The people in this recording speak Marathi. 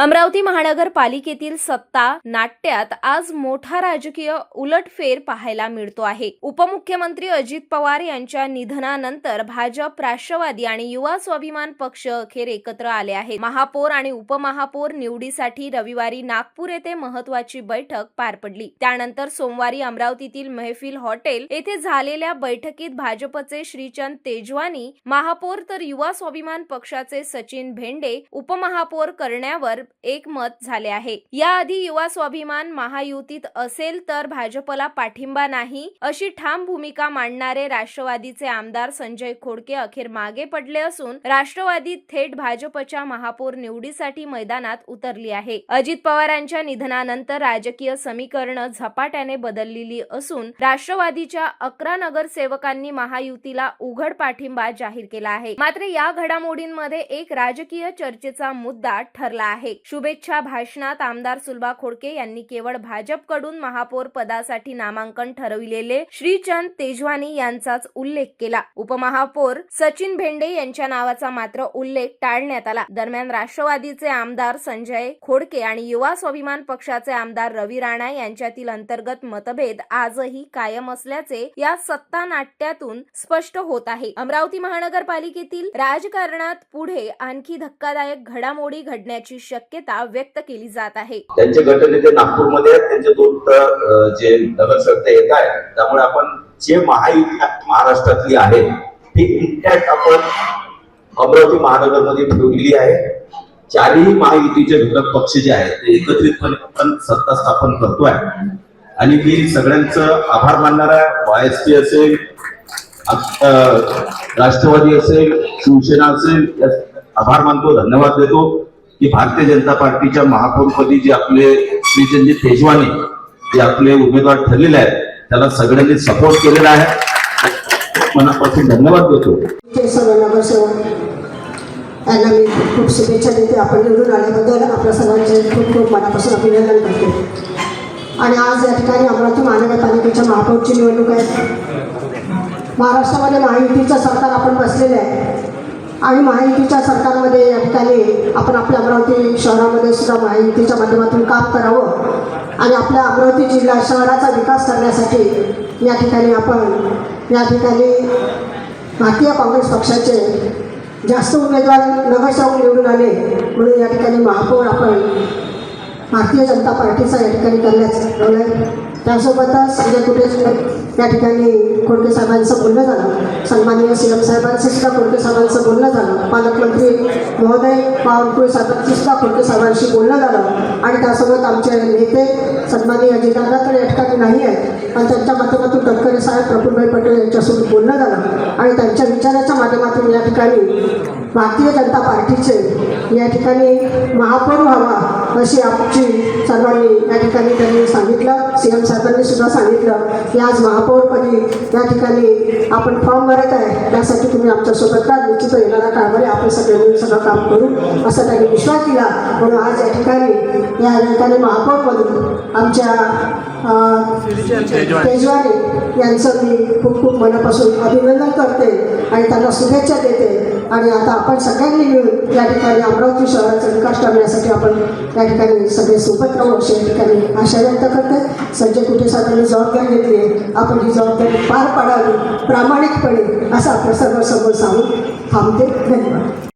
अमरावती महानगरपालिकेतील सत्ता नाट्यात आज मोठा राजकीय उलटफेर पाहायला मिळतो आहे. उपमुख्यमंत्री अजित पवार यांच्या निधनानंतर भाजप राष्ट्रवादी आणि युवा स्वाभिमान पक्ष अखेर एकत्र आले आहेत. महापौर आणि उपमहापौर निवडीसाठी रविवारी नागपूर येथे महत्वाची बैठक पार पडली. त्यानंतर सोमवारी अमरावतीतील महफिल हॉटेल येथे झालेल्या बैठकीत भाजपचे श्रीचंद तेजवानी महापौर तर युवा स्वाभिमान पक्षाचे सचिन भेंडे उपमहापौर करण्यावर एकमत झाले आहे. याआधी युवा स्वाभिमान महायुतीत असेल तर भाजपला पाठिंबा नाही अशी ठाम भूमिका मांडणारे राष्ट्रवादीचे आमदार संजय खोडके अखेर मागे पडले असून राष्ट्रवादी थेट भाजपच्या महापौर निवडीसाठी मैदानात उतरली आहे. अजित पवारांच्या निधनानंतर राजकीय समीकरणं झपाट्याने बदललेली असून राष्ट्रवादीच्या अकरा नगरसेवकांनी महायुतीला उघड पाठिंबा जाहीर केला आहे. मात्र या घडामोडींमध्ये एक राजकीय चर्चेचा मुद्दा ठरला आहे. शुभेच्छा भाषणात आमदार सुलभा खोडके यांनी केवळ भाजपकडून महापौर पदासाठी नामांकन ठरविलेले श्रीचंद तेजवानी यांचाच उल्लेख केला. उपमहापौर सचिन भेंडे यांच्या नावाचा मात्र उल्लेख टाळण्यात आला. दरम्यान राष्ट्रवादीचे आमदार संजय खोडके आणि युवा स्वाभिमान पक्षाचे आमदार रवी राणा यांच्यातील अंतर्गत मतभेद आजही कायम असल्याचे या सत्ता नाट्यातून स्पष्ट होत आहे. अमरावती महानगरपालिकेतील राजकारणात पुढे आणखी धक्कादायक घडामोडी घडण्याची शक्यता व्यक्त केली जात आहे. त्यांचे गटनेते नागपूरमध्ये आहेत त्यांचे दोन जे नगरसेवक येत आहेत. त्यामुळे आपण जे महायुती महाराष्ट्रातली आहे ती इम्पॅक्ट आपण अमरावती महानगरमध्ये ठेवलेली आहे. चारही महायुतीचे घटक पक्ष जे आहेत ते एकत्रितपणे आपण सत्ता स्थापन करतोय. आणि मी सगळ्यांचं आभार मानणार आहे. वाय एस पी असेल राष्ट्रवादी असेल शिवसेना असेल आभार मानतो धन्यवाद देतो. की भारतीय जनता पार्टीच्या महापौरपदी जे आपले श्रीचंदजी तेजवानी जे आपले उमेदवार ठरलेले आहेत त्याला सगळ्यांनी सपोर्ट केलेला आहे. मनापासून धन्यवाद देतो. ते मी खूप खूप शुभेच्छा देते. आपण निवडून आल्याबद्दल आपल्या सर्वांचे खूप खूप मनापासून अभिनंदन करते. आणि आज या ठिकाणी अमरावती महानगरपालिकेच्या महापौरची निवडणूक आहे. महाराष्ट्रामध्ये महायुतीचं सरकार आपण बसलेलं आहे. आणि महायुतीच्या सरकारमध्ये या ठिकाणी आपण आपल्या अमरावती शहरामध्ये सुद्धा महायुतीच्या माध्यमातून काम करावं आणि आपल्या अमरावती जिल्हा शहराचा विकास करण्यासाठी या ठिकाणी आपण या ठिकाणी भारतीय काँग्रेस पक्षाचे जास्त उमेदवार नगरसेवक निवडून आले म्हणून या ठिकाणी महापौर आपण भारतीय जनता पार्टीचा या ठिकाणी करण्यास ठरवलं त्यासोबतच म्हणजे संजय कुठे या ठिकाणी खोडके साहेबांचं बोलणं झालं. सन्माननीय सी एम साहेबांचं सुद्धा खोडके साहेबांचं बोलणं झालं. पालकमंत्री महोदय बावनकुळे साहेबांचं सुद्धा खोडके साहेबांशी बोलणं झालं. आणि त्यासोबत आमचे नेते सन्माननीय अजितदादा तर या ठिकाणी नाही आहेत पण त्यांच्या माध्यमातून तटकरे साहेब प्रफुल्लभाई पटेल यांच्यासोबत बोलणं झालं आणि त्यांच्या विचाराच्या माध्यमातून या ठिकाणी भारतीय जनता पार्टीचे या ठिकाणी महापौर व्हावा अशी आमची सर्वांनी या ठिकाणी त्यांनी सांगितलं सी एम साहेबांनी सुद्धा सांगितलं की आज महापौरपदी या ठिकाणी आपण फॉर्म भरत आहे त्यासाठी तुम्ही आमच्यासोबत का निश्चित येणाऱ्या काळामध्ये आपण सगळे मिळून सगळं काम करू असं त्यांनी विश्वास दिला. म्हणून आज या ठिकाणी या ठिकाणी महापौरमधून आमच्या तेजवानी. त्यांचं मी खूप खूप मनापासून अभिनंदन करते आणि त्यांना शुभेच्छा देते. आणि आता आपण सगळ्यांनी मिळून या ठिकाणी अमरावती शहराचा विकास करण्यासाठी आपण या ठिकाणी सगळे सोबत राहू अशी या ठिकाणी आशा व्यक्त करते. संजय कुठे साहेबांनी जबाबदारी घेतली आहे. आपण ही जबाबदारी पार पाडावी प्रामाणिकपणे असं आपल्यासमोर सांगून थांबते. धन्यवाद.